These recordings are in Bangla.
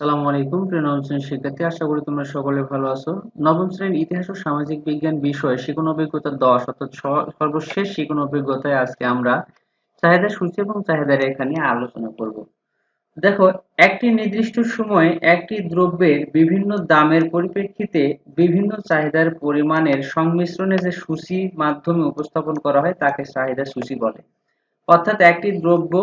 আসসালামু আলাইকুম, প্রিয় নবম শ্রেণির শিক্ষার্থী। আশা করি তোমরা সকলে ভালো আছো। নবম শ্রেণির ইতিহাস ও সামাজিক বিজ্ঞান বিষয়ে শিখন অভিজ্ঞতা দশ, অর্থাৎ সর্বশেষ শিখন অভিজ্ঞতায় আজকে আমরা চাহিদা সূচি এবং চাহিদা রেখা আলোচনা করব। দেখো, একটি নির্দিষ্ট সময়ে একটি দ্রব্যের বিভিন্ন দামের পরিপ্রেক্ষিতে বিভিন্ন চাহিদার পরিমাণের সংমিশ্রণে যে সূচি মাধ্যমে উপস্থাপন করা হয়, তাকে চাহিদা সূচি বলে। অর্থাৎ একটি দ্রব্য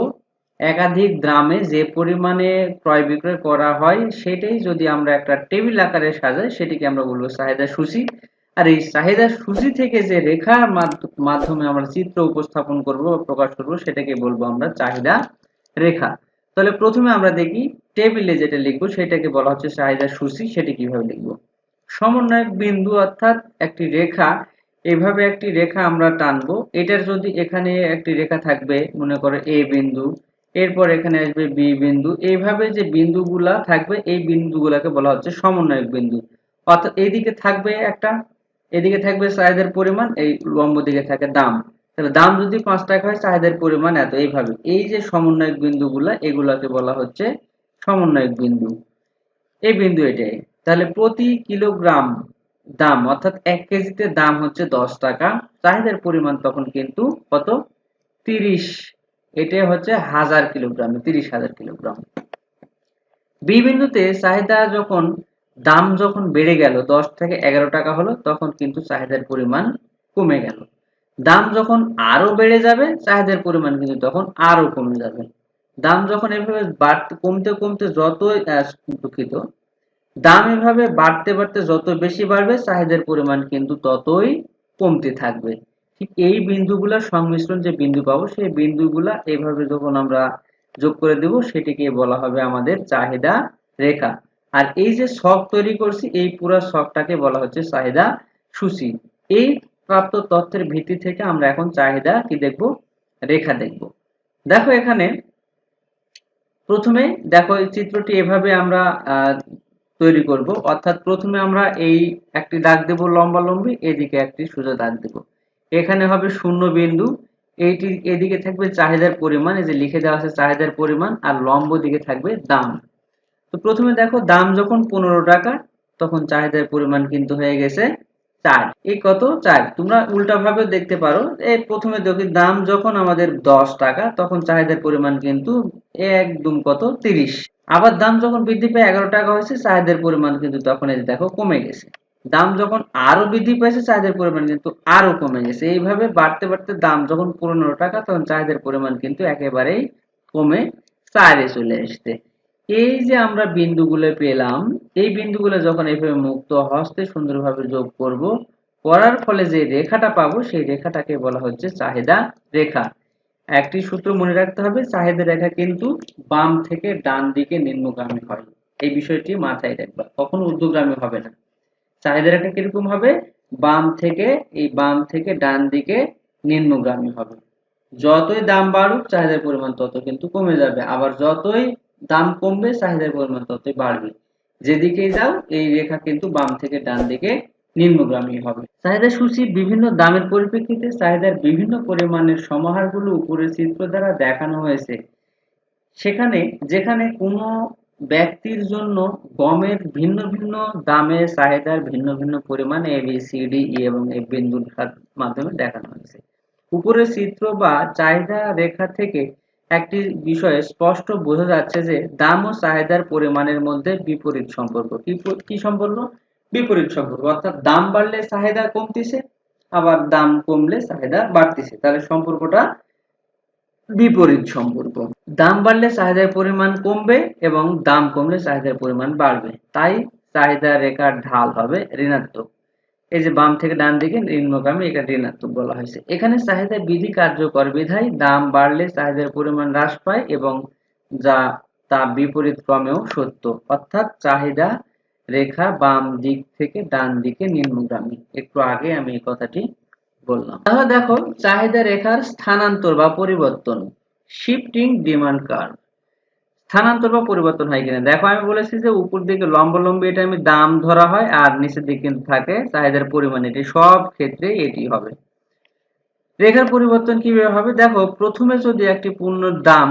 একাধিক গ্রামে যে পরিমাণে ক্রয় বিক্রয় করা হয়, সেটাই যদি আমরা একটা টেবিল আকারে সাজাই, সেটিকে আমরা বলব চাহিদা সূচি। আর এই চাহিদা সূচি থেকে যে রেখার মাধ্য- মাধ্যমে আমরা চিত্র উপস্থাপন করব বা প্রকাশ করব, সেটাকে বলব আমরা চাহিদা রেখা। তাহলে প্রথমে আমরা দেখি, টেবিলে যেটা লিখব, সেটাকে বলা হচ্ছে চাহিদা সূচি, সেটি কীভাবে লিখব? সমন্বয়ক বিন্দু অর্থাৎ একটি রেখা, এভাবে একটি রেখা আমরা টানবো। এটার যদি এখানে একটি রেখা থাকবে, মনে করো এ বিন্দু এরপর এখানে আসবে বি বিন্দু। এইভাবে যে বিন্দুগুলা থাকবে, এই বিন্দুগুলাকে বলা হচ্ছে সমন্বয়ক বিন্দু। অর্থাৎ এইদিকে থাকবে একটা এদিকে থাকবে চাহিদার পরিমাণ, এই লম্ব দিকে থাকে দাম। তাহলে দাম যদি পাঁচ টাকা হয়, চাহিদার পরিমাণ এত। এইভাবে এই যে সমন্বয়ক বিন্দুগুলা, এগুলাকে বলা হচ্ছে সমন্বয়ক বিন্দু। এই বিন্দু এটাই। তাহলে প্রতি কিলোগ্রাম দাম, অর্থাৎ এক কেজিতে দাম হচ্ছে দশ টাকা। চাহিদার পরিমাণ তখন কিন্তু কত? তিরিশ এটা হচ্ছে হাজার কিলোগ্রাম তিরিশ হাজার কিলোগ্রাম। বি বিন্দুতে চাহিদা যখন দাম যখন বেড়ে গেল দশ থেকে এগারো টাকা হলো তখন কিন্তু চাহিদার পরিমাণ কমে গেল। দাম যখন আরও বেড়ে যাবে চাহিদার পরিমাণ কিন্তু তখন আরও কমে যাবে। দাম যখন এভাবে বাড়তে কমতে কমতে আহ, দুঃখিত দাম এভাবে বাড়তে বাড়তে যত বেশি বাড়বে চাহিদার পরিমাণ কিন্তু ততই কমতে থাকবে। ঠিক এই বিন্দুগুলোর সংমিশ্রণ যে বিন্দু পাবো, সেই বিন্দুগুলা এইভাবে যখন আমরা যোগ করে দেব, সেটিকে বলা হবে আমাদের চাহিদা রেখা। আর এই যে শখ তৈরি করছি, এই পুরো শখটাকে বলা হচ্ছে চাহিদা সূচি। এই প্রাপ্ত তথ্যের ভিত্তি থেকে আমরা এখন চাহিদা কি দেখব? রেখা দেখব। দেখো এখানে, প্রথমে দেখো এই চিত্রটি এভাবে আমরা তৈরি করব। অর্থাৎ প্রথমে আমরা এই একটি দাগ দেব লম্বা লম্বি এদিকে একটি সোজা দাগ দেব। এখানে হবে শূন্য বিন্দু। এইটি এদিকে থাকবে চাহিদার পরিমাণ, এই যে লিখে দেওয়া আছে চাহিদার পরিমাণ, আর লম্ব দিকে থাকবে দাম। তো প্রথমে দেখো দাম যখন পনেরো টাকা, তখন চাহিদার পরিমাণ কিন্তু হয়ে গেছে চার। এই কত? চার। তোমরা উল্টা ভাবে দেখতে পারো এই প্রথমে দেখি দাম যখন আমাদের দশ টাকা, তখন চাহিদার পরিমাণ কিন্তু একদম কত? তিরিশ। আবার দাম যখন বৃদ্ধি পেয়ে এগারো টাকা হয়েছে, চাহিদার পরিমাণ কিন্তু তখন এই দেখো কমে গেছে। দাম যখন আরও বৃদ্ধি পেয়েছে, চাহিদার পরিমাণ কিন্তু আরও কমে গেছে। এইভাবে বাড়তে বাড়তে দাম যখন পনেরো টাকা, তখন চাহিদার পরিমাণ কিন্তু একেবারেই কমে চারে চলে আসছে। এই যে আমরা বিন্দুগুলো পেলাম, এই বিন্দুগুলো যখন এইভাবে মুক্ত, হস্তে সুন্দরভাবে যোগ করব, করার ফলে যে রেখাটা পাবো, সেই রেখাটাকে বলা হচ্ছে চাহিদা রেখা। একটি সূত্র মনে রাখতে হবে, চাহিদা রেখা কিন্তু বাম থেকে ডান দিকে নিম্নগামী হয়। এই বিষয়টি মাথায় রাখবা। কখনো ঊর্ধ্বগামী হবে না। চাহিদা রেখা কীরকম হবে? বাম থেকে, এই বাম থেকে ডান দিকে নিম্নগামী হবে। যতই দাম বাড়ুক, চাহিদার পরিমাণ তত কিন্তু কমে যাবে। আবার যতই দাম কমবে, চাহিদার পরিমাণ ততই বাড়বে। যেদিকেই যাও, এই রেখা কিন্তু বাম থেকে ডান দিকে নিম্নগামী হবে। চাহিদা সূচি বিভিন্ন দামের পরিপ্রেক্ষিতে চাহিদার বিভিন্ন পরিমাণের সমাহারগুলো উপরের চিত্র দ্বারা দেখানো হয়েছে। সেখানে, যেখানে কোনো ব্যক্তির জন্য গমের ভিন্ন ভিন্ন দামে চাহিদার ভিন্ন ভিন্ন পরিমাণ A B C D E এবং এফ বিন্দুর মাধ্যমে দেখানো হয়েছে। উপরের চিত্র বা চাহিদা রেখা থেকে একটি বিষয়ে স্পষ্ট বোঝা যাচ্ছে যে দাম ও চাহিদার পরিমাণের মধ্যে বিপরীত সম্পর্ক। কি সম্পর্ক? বিপরীত সম্পর্ক। অর্থাৎ দাম বাড়লে চাহিদা কমতেছে, আবার দাম কমলে চাহিদা বাড়তেছে। তাহলে সম্পর্কটা বিপরীত সম্পর্ক। দাম বাড়লে চাহিদার পরিমাণ কমবে এবং দাম কমলে চাহিদার পরিমাণ বাড়বে। তাই চাহিদা রেখার ঢাল হবে ঋণাত্মক। এই যে বাম থেকে ডান দিকে নিম্নগামী, এটা ঋণাত্মক বলা হয়েছে। এখানে চাহিদা বিধি কার্যকর বিধায় দাম বাড়লে চাহিদার পরিমাণ হ্রাস পায় এবং যা তা বিপরীত ক্রমেও সত্য। অর্থাৎ চাহিদা রেখা বাম দিক থেকে ডান দিকে নিম্নগামী। একটু আগে আমি এই কথাটি বললাম। তাহলে দেখো, চাহিদা রেখার স্থানান্তর বা পরিবর্তন শিফটিং ডিমান্ড কার্ভ স্থানান্তর বা পরিবর্তন হয় কিনা? দেখো, আমি বলেছি যে উপর দিকে লম্বালম্বি, এটা আমি দাম ধরা হয় আর নিচের দিকে কিন্তু থাকে চাহিদার পরিমাণ, এটি সব ক্ষেত্রে এটি হবে। রেখার পরিবর্তন কীভাবে হবে? দেখো, প্রথমে যদি একটি পণ্যের দাম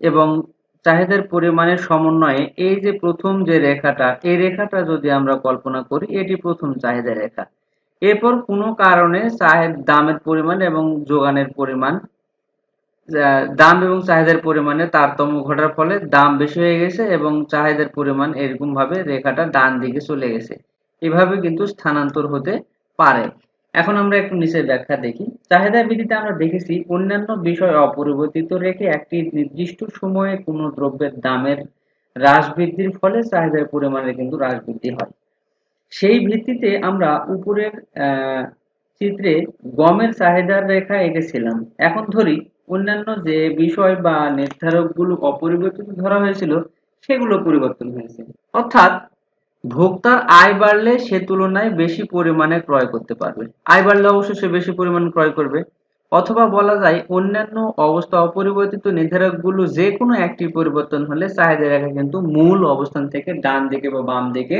এবং চাহিদার পরিমাণের সমন্বয়ে এই যে প্রথম যে রেখাটা, এই রেখাটা যদি আমরা কল্পনা করি, এটি প্রথম চাহিদা রেখা। এরপর কোনো কারণে চাহের দামের পরিমাণ এবং যোগানের পরিমাণ দাম এবং চাহিদার পরিমাণে তারতম্য ঘটার ফলে দাম বেশি হয়ে গেছে এবং চাহিদার পরিমাণ এরকম ভাবে রেখাটা ডান দিকে চলে গেছে। এভাবে কিন্তু স্থানান্তর হতে পারে। এখন আমরা একটু নিচের ব্যাখ্যা দেখি। চাহিদা বৃদ্ধিতে আমরা দেখেছি অন্যান্য বিষয় অপরিবর্তিত রেখে একটি নির্দিষ্ট সময়ে কোনো দ্রব্যের দামের হ্রাস বৃদ্ধির ফলে চাহিদার পরিমাণে কিন্তু হ্রাস বৃদ্ধি হয়। সেই ভিত্তিতে আমরা উপরের চিত্রে গমের চাহিদার রেখা এঁকেছিলাম। এখন ধরি, অন্যান্য যে বিষয় বা নির্ধারকগুলো অপরিবর্তিত ধরা হয়েছিল, সেগুলো পরিবর্তন হয়েছে। অর্থাৎ ভোক্তার আয় বাড়লে সে তুলনায় বেশি পরিমাণে ক্রয় করতে পারবে। আয় বাড়লে অবশ্যই সে বেশি পরিমাণ ক্রয় করবে। অথবা বলা যায়, অন্যান্য অবস্থা অপরিবর্তিত নির্ধারকগুলো যে কোনো একটি পরিবর্তন হলে চাহিদা রেখা কিন্তু মূল অবস্থান থেকে ডান দিকে বা বাম দিকে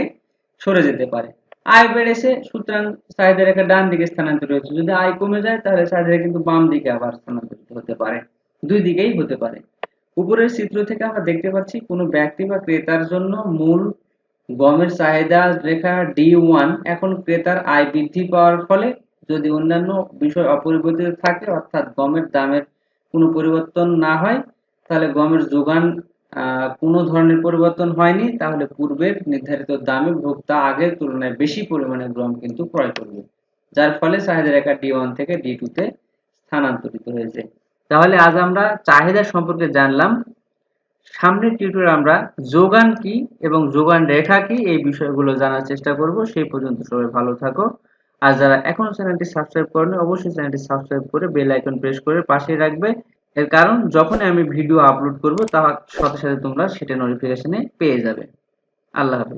সরে যেতে পারে। আয় বেড়েছে, সুতরাং চাহিদা রেখা ডান দিকে স্থানান্তরিত হচ্ছে যদি আয় কমে যায়, তাহলে রেখা কিন্তু বাম দিকে আবার স্থানান্তরিত হতে পারে। দুই দিকেই হতে পারে। উপরের চিত্র থেকে আমরা দেখতে পাচ্ছি, কোনো ব্যক্তি বা ক্রেতার জন্য মূল গমের চাহিদা রেখা ডি ওয়ান এখন ক্রেতার আয় বৃদ্ধি পাওয়ার ফলে যদি অন্যান্য বিষয় অপরিবর্তিত থাকে, অর্থাৎ গমের দামের কোনো পরিবর্তন না হয়, তাহলে গমের যোগান কোনো ধরনের পরিবর্তন হয়নি, তাহলে পূর্বের নির্ধারিত দামে ভোক্তা আগের তুলনায় বেশি পরিমাণে গম কিন্তু ক্রয় করবে, যার ফলে চাহিদা রেখা ডি ওয়ান থেকে ডি টু তে স্থানান্তরিত হয়েছে। তাহলে আজ আমরা চাহিদা সম্পর্কে জানলাম। সামনের টিউটোরিয়ালে আমরা যোগান কি এবং যোগান রেখা কি এই বিষয়গুলো জানার চেষ্টা করব। সেই পর্যন্ত সবাই ভালো থাকো। আর যারা এখনও চ্যানেলটি সাবস্ক্রাইব করেনি অবশ্যই চ্যানেলটি সাবস্ক্রাইব করে বেল আইকন প্রেস করে পাশে রাখবে। এর কারণ, যখনই আমি ভিডিও আপলোড করব, তার সাথে সাথে তোমরা সেটা নোটিফিকেশনে পেয়ে যাবে। আল্লাহ হাফেজ।